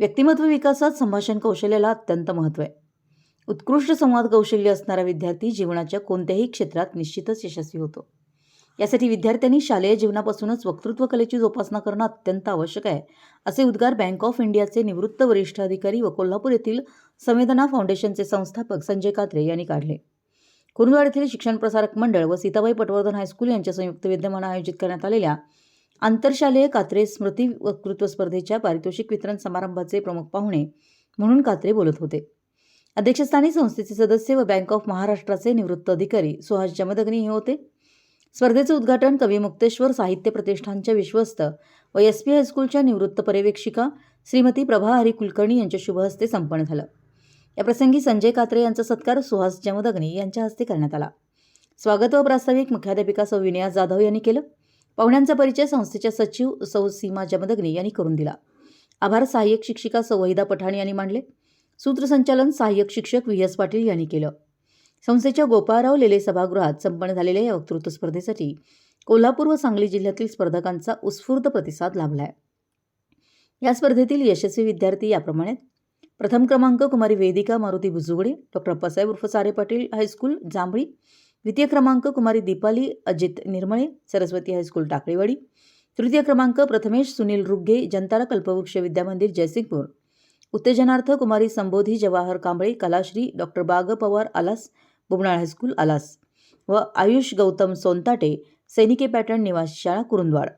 व्यक्तिमत्व विकासात संभाषण कौशल्याला अत्यंत महत्त्व आहे. उत्कृष्ट संवाद कौशल्य असणारा विद्यार्थी जीवनाच्या कोणत्याही क्षेत्रात निश्चितच यशस्वी होतो. यासाठी विद्यार्थ्यांनी शालेय जीवनापासूनच वक्तृत्व कलेची जोपासना करणं अत्यंत आवश्यक आहे असे उद्गार बँक ऑफ इंडियाचे निवृत्त वरिष्ठ अधिकारी व कोल्हापूर येथील संवेदना फाउंडेशनचे संस्थापक संजय कात्रे यांनी काढले. कुरुंदवाड येथील शिक्षण प्रसारक मंडळ व सीताबाई पटवर्धन हायस्कूल यांच्या संयुक्त विद्यमानं आयोजित करण्यात आलेल्या आंतरशालेय कात्रे स्मृती वक्तृत्व स्पर्धेच्या पारितोषिक वितरण समारंभाचे प्रमुख पाहुणे म्हणून कात्रे बोलत होते. अध्यक्षस्थानी संस्थेचे सदस्य व बँक ऑफ महाराष्ट्राचे निवृत्त अधिकारी सुहास जमदग्नी हे होते. स्पर्धेचे उद्घाटन कवी मुक्तेश्वर साहित्य प्रतिष्ठानच्या विश्वस्त व एस पी हायस्कूलच्या निवृत्त पर्यवेक्षिका श्रीमती प्रभा हरी कुलकर्णी यांच्या शुभहस्ते संपन्न झालं. याप्रसंगी संजय कात्रे यांचा सत्कार सुहास जमदग्नी यांच्या हस्ते करण्यात आला. स्वागत व प्रास्ताविक मुख्याध्यापिका सौ विनया जाधव यांनी केलं. पाहुण्यांचा परिचय संस्थेच्या सचिव सौ सीमा जमदग्नी यांनी करून दिला. आभार सहाय्यक शिक्षिका सौ वहिदा पठाण यांनी मांडले. सूत्रसंचालन सहाय्यक शिक्षक व्ही एस पाटील यांनी केलं. संस्थेच्या गोपाळराव लेले सभागृहात संपन्न झालेल्या या वक्तृत्व स्पर्धेसाठी कोल्हापूर व सांगली जिल्ह्यातील स्पर्धकांचा उत्स्फूर्त प्रतिसाद लाभला आहे या स्पर्धेतील यशस्वी विद्यार्थी याप्रमाणे प्रथम क्रमांक कुमारी वेदिका मारुती भुजुगडे डॉक्टर अप्पासाहेब उर्फ सारे पाटील हायस्कूल जांभळी द्वितीय क्रमांक कुमारी दीपाली अजित निर्मळे सरस्वती हायस्कूल टाकळीवाडी. तृतीय क्रमांक प्रथमेश सुनील रुग्गे जनतारा कल्पवृक्ष विद्यामंदिर जयसिंगपूर. उत्तेजनार्थ कुमारी Sambodhi Jawahar Kamble Kalashri doctor Bag Pawar Alas Bubnal high school Alas. व आयुष गौतम सोनताटे सैनिके पॅटर्न निवासी शाळा कुरुंदवाड.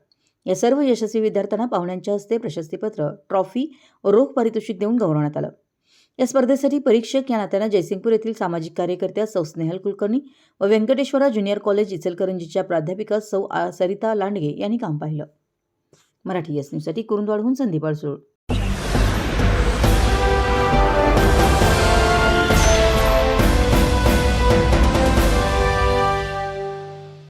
या सर्व यशस्वी विद्यार्थ्यांना पाहुण्यांच्या हस्ते प्रशस्तीपत्र ट्रॉफी व रोख पारितोषिक देऊन गौरवण्यात आलं. या स्पर्धेसाठी परीक्षक या नात्यानं जयसिंगपूर येथील सामाजिक कार्यकर्त्या सौ स्नेहल कुलकर्णी व व्यंकटेश्वरा ज्युनियर कॉलेज इचलकरंजीच्या प्राध्यापिका सौ सरिता लांडगे यांनी काम पाहिलं. मराठी एस न्यूजसाठी कुरुंदवाडहून संदीपाळ अडसूळ.